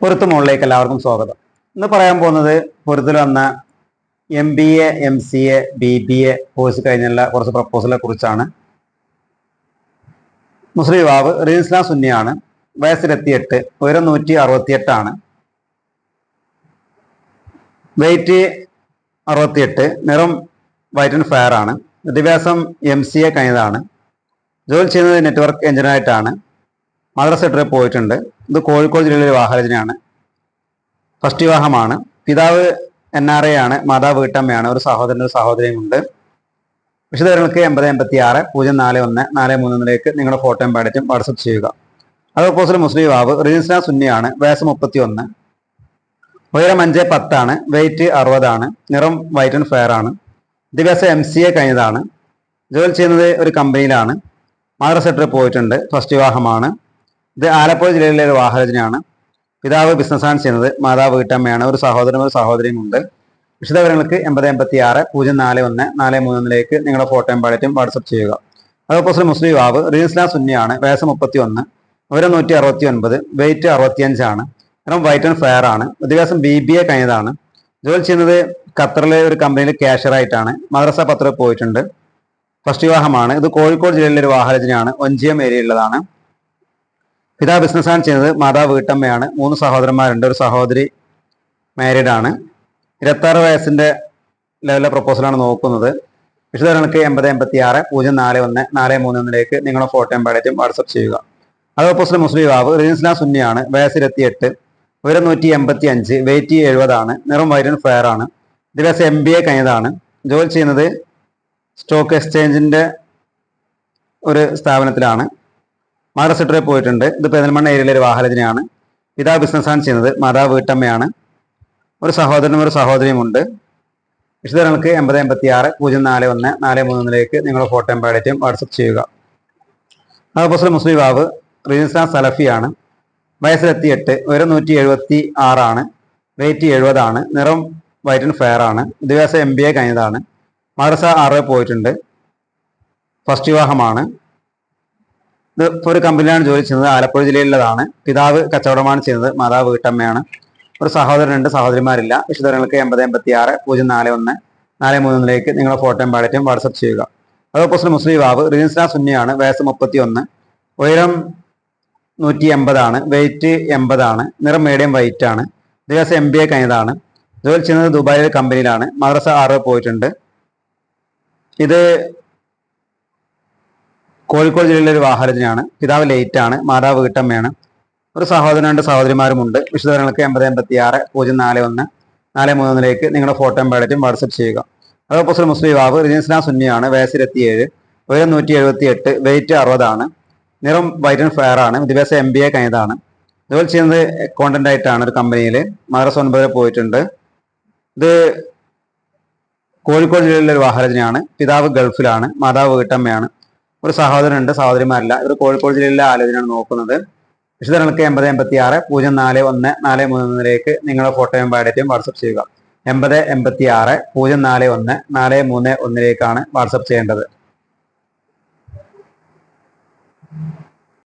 പൊരുത്ത് മുകളിലേക്ക് എല്ലാവർക്കും സ്വാഗതം. ഇന്ന് പറയാൻ പോകുന്നത് പൊരുത്തിൽ വന്ന M B A M C A B B A course കഴിഞ്ഞുള്ള കുറച്ച് പ്രപ്പോസലെ കുറിച്ചാണ്. മുസ്ലിം യുവാവ് റീസ്ലാം സുന്നിയാണ് വയസ്സിലെത്തിയെട്ട് ഉയരം നൂറ്റി അറുപത്തിയെട്ടാണ് വെയിറ്റ് അറുപത്തിയെട്ട് നിറം വൈറ്റ് ആൻഡ് ഫയർ ആണ്. വിദ്യാഭ്യാസം എം സി എ കഴിഞ്ഞതാണ്. ജോലി ചെയ്യുന്നത് നെറ്റ്വർക്ക് എഞ്ചിനീയറായിട്ടാണ് മദ്രസ ട്രിപ്പ് പോയിട്ടുണ്ട്. ഇത് കോഴിക്കോട് ജില്ലയിലെ വിവാഹരചനയാണ് ഫസ്റ്റ് വിവാഹമാണ്. പിതാവ് എൻ ആർ എ ആണ് മാതാവ് വീട്ടമ്മയാണ് ഒരു സഹോദരൻ ഒരു സഹോദരിയും ഉണ്ട്. വിശദവിവരങ്ങൾക്ക് എൺപത് എൺപത്തി ആറ് പൂജ്യം നാല് ഒന്ന് നാല് മൂന്നിലേക്ക് നിങ്ങളുടെ ഫോട്ടോയും പാടറ്റും വാട്സപ്പ് ചെയ്യുക. അത് ഓപ്പോസിറ്റ് മുസ്ലിം യുവാവ് റീൻസ്ന സുന്നിയാണ് വയസ്സ് മുപ്പത്തി ഒന്ന് ഉയരം അഞ്ച് പത്താണ് വെയിറ്റ് അറുപതാണ് നിറം വൈറ്റ് ആൻഡ് ഫെയർ ആണ്. വിദ്യാഭ്യാസം എം സി എ കഴിഞ്ഞതാണ്. ജോലി ചെയ്യുന്നത് ഒരു കമ്പനിയിലാണ് മദ്രസ ട്രിപ്പ് പോയിട്ടുണ്ട്. ഫസ്റ്റ് വിവാഹമാണ്. ഇത് ആലപ്പുഴ ജില്ലയിലെ ഒരു വാഹനജനാണ് പിതാവ് ബിസിനസ് ആണ് ചെയ്യുന്നത്. മാതാവ് വീട്ടമ്മയാണ്. ഒരു സഹോദരനും ഒരു സഹോദരിയും ഉണ്ട്. വിശദവിവരങ്ങൾക്ക് എൺപത് എൺപത്തി ആറ് പൂജ്യം നാല് ഒന്ന് നാല് മൂന്നിലേക്ക് നിങ്ങളുടെ ഫോട്ടോയും പാടറ്റും വാട്സപ്പ് ചെയ്യുക. അതോപ്പോസിലെ മുസ്ലിം യുവാവ് റീൻസ്ലാം സുന്നിയാണ്. വയസ്സ് മുപ്പത്തി ഒന്ന് ഉയരം നൂറ്റി അറുപത്തി ഒൻപത് വെയിറ്റ് അറുപത്തിയഞ്ചാണ്. കാരണം വൈറ്റ് ആൻഡ് ഫെയർ ആണ്. വിദ്യാഭ്യാസം ബി ബി എ കഴിഞ്ഞതാണ്. ജോലി ചെയ്യുന്നത് ഖത്തറിലെ ഒരു കമ്പനിയിൽ ക്യാഷ്യറായിട്ടാണ് മദ്രസ പത്രം പോയിട്ടുണ്ട്. ഫസ്റ്റ് വിവാഹമാണ്. ഇത് കോഴിക്കോട് ജില്ലയിലെ ഒരു വാഹനജനാണ് ഒഞ്ചിയം ഏരിയയിലുള്ളതാണ്. പിതാ ബിസിനസ്സാണ് ചെയ്യുന്നത്. മാതാവ് വീട്ടമ്മയാണ്. മൂന്ന് സഹോദരന്മാരുണ്ട്. ഒരു സഹോദരി മാരീഡ് ആണ്. ഇരുപത്താറ് വയസ്സിന്റെ ലെവലിലെ പ്രപ്പോസലാണ് നോക്കുന്നത്. വിശദങ്ങൾക്ക് എൺപത് എൺപത്തി ആറ് പൂജ്യം നാല് ഒന്ന് നാല് മൂന്ന് ഒന്നിലേക്ക് നിങ്ങളുടെ ഫോട്ടോയും പാടറ്റും വാട്സപ്പ് ചെയ്യുക. അത് ഓപ്പോസിറ്റ് മുസ്ലിം യുവാവ് റീൻസ്ലാം സുന്നിയാണ്. വയസ്സ് ഇരുപത്തിയെട്ട് ഉയരം നൂറ്റി എൺപത്തി അഞ്ച് വെയിറ്റ് എഴുപതാണ് നിറം വൈരൻ ഫെയർ ആണ്. വിദ്യാഭ്യാസം എം ബി എ കഴിഞ്ഞതാണ്. ജോലി ചെയ്യുന്നത് സ്റ്റോക്ക് എക്സ്ചേഞ്ചിന്റെ ഒരു സ്ഥാപനത്തിലാണ്. മഹാരാഷ്ട്രയിൽ പോയിട്ടുണ്ട്. ഇത് പെരിന്തൽമണ്ണ ഏരിയയിലെ ഒരു വാഹനത്തിനെയാണ്. പിതാവ് ബിസിനസ്സാണ് ചെയ്യുന്നത്. മാതാവ് വീട്ടമ്മയാണ്. ഒരു സഹോദരനും ഒരു സഹോദരിയും ഉണ്ട്. വിശദങ്ങൾക്ക് എൺപത് എൺപത്തി ആറ് പൂജ്യം നാല് ഒന്ന് നാല് മൂന്നിലേക്ക് നിങ്ങളുടെ ഫോട്ടോയും പാടറ്റും വാട്സപ്പ് ചെയ്യുക. അതുപോലെ മുസ്ലിം ബാബ് റീൻസാൻ സലഫിയാണ്. വയസ്സിലെത്തിയെട്ട് ഉയരം നൂറ്റി എഴുപത്തി ആറാണ് വെയിറ്റ് എഴുപതാണ്. നിറം വൈറ്റ് ആൻഡ് ഫെയർ ആണ്. വിദ്യാഭ്യാസം എം ബി എ കഴിഞ്ഞതാണ്. മദ്രസ ആറ് പോയിട്ടുണ്ട്. ഫസ്റ്റ് വിവാഹമാണ്. ഇത് ഇപ്പോൾ ഒരു കമ്പനിയിലാണ് ജോലി ചെയ്യുന്നത്. ആലപ്പുഴ ജില്ലയിലുള്ളതാണ്. പിതാവ് കച്ചവടമാണ് ചെയ്യുന്നത്. മാതാവ് വീട്ടമ്മയാണ്. ഒരു സഹോദരനുണ്ട്. സഹോദരിമാരില്ല. വിശദങ്ങൾക്ക് എൺപത് എൺപത്തി ആറ് പൂജ്യം നാല് ഒന്ന് നാല് മൂന്നിലേക്ക് നിങ്ങളുടെ ഫോട്ടോയും പാടറ്റും വാട്സപ്പ് ചെയ്യുക. അതോ പ്രസിഡന്റ് മുസ്ലിം യുവാവ് റിൻസ്ന സുന്നിയാണ് വയസ്സ് മുപ്പത്തി ഒന്ന് ഉയരം നൂറ്റി എൺപതാണ് വെയിറ്റ് എൺപതാണ് നിറം മീഡിയം വൈറ്റ് ആണ് ദിവസം എം ബി എ കഴിഞ്ഞതാണ് ജോലി ചെയ്യുന്നത് ദുബായിലെ കമ്പനിയിലാണ് മദ്രസ ആറ് പോയിട്ടുണ്ട്. ഇത് കോഴിക്കോട് ജില്ലയിലെ ഒരു വാഹനത്തിനാണ്. പിതാവ് ലേറ്റ് ആണ്. മാതാവ് വീട്ടമ്മയാണ്. ഒരു സഹോദരൻ രണ്ട് സഹോദരിമാരുമുണ്ട്. വിശദവിവരങ്ങൾക്ക് എൺപത് എൺപത്തി ആറ് പൂജ്യം നാല് ഒന്ന് നാല് മൂന്നിലേക്ക് നിങ്ങളുടെ ഫോട്ടോയും പാടറ്റും വാട്സപ്പ് ചെയ്യുക. അതോപ്പോസിറ്റ് മുസ്ലിം യുവാവ് റിജിൻസ്ലാം സുന്നിയാണ്. വയസ്സിലെത്തിയേഴ് ഉയരം നൂറ്റി എഴുപത്തി എട്ട് വെയിറ്റ് അറുപതാണ്. നിറം വൈറ്റ് ആൻഡ് ഫെയർ ആണ്. വിദ്യാഭ്യാസം എം ബി എ കഴിഞ്ഞതാണ്. ജോലി ചെയ്യുന്നത് അക്കൗണ്ടന്റ് ആയിട്ടാണ് ഒരു കമ്പനിയിൽ മദ്രസ ഒൻപതിൽ പോയിട്ടുണ്ട്. ഇത് കോഴിക്കോട് ജില്ലയിലെ ഒരു വാഹനജനാണ് പിതാവ് ഗൾഫിലാണ്. മാതാവ് വീട്ടമ്മയാണ്. ഒരു സഹോദരനുണ്ട് സഹോദരിമാരില്ല. ഇവർ കോഴിക്കോട് ജില്ലയിലെ ആലോചനയാണ് നോക്കുന്നത്. വിശദങ്ങൾക്ക് എൺപത് എൺപത്തി ആറ് പൂജ്യം നാല് ഒന്ന് നാല് മൂന്നിലേക്ക് നിങ്ങളുടെ ഫോട്ടോയും ബയോഡേറ്റയും വാട്സപ്പ് ചെയ്യുക. എൺപത് എൺപത്തി ആറ് പൂജ്യം നാല് ഒന്ന് നാല് മൂന്ന് ഒന്നിലേക്കാണ് വാട്സപ്പ് ചെയ്യേണ്ടത്.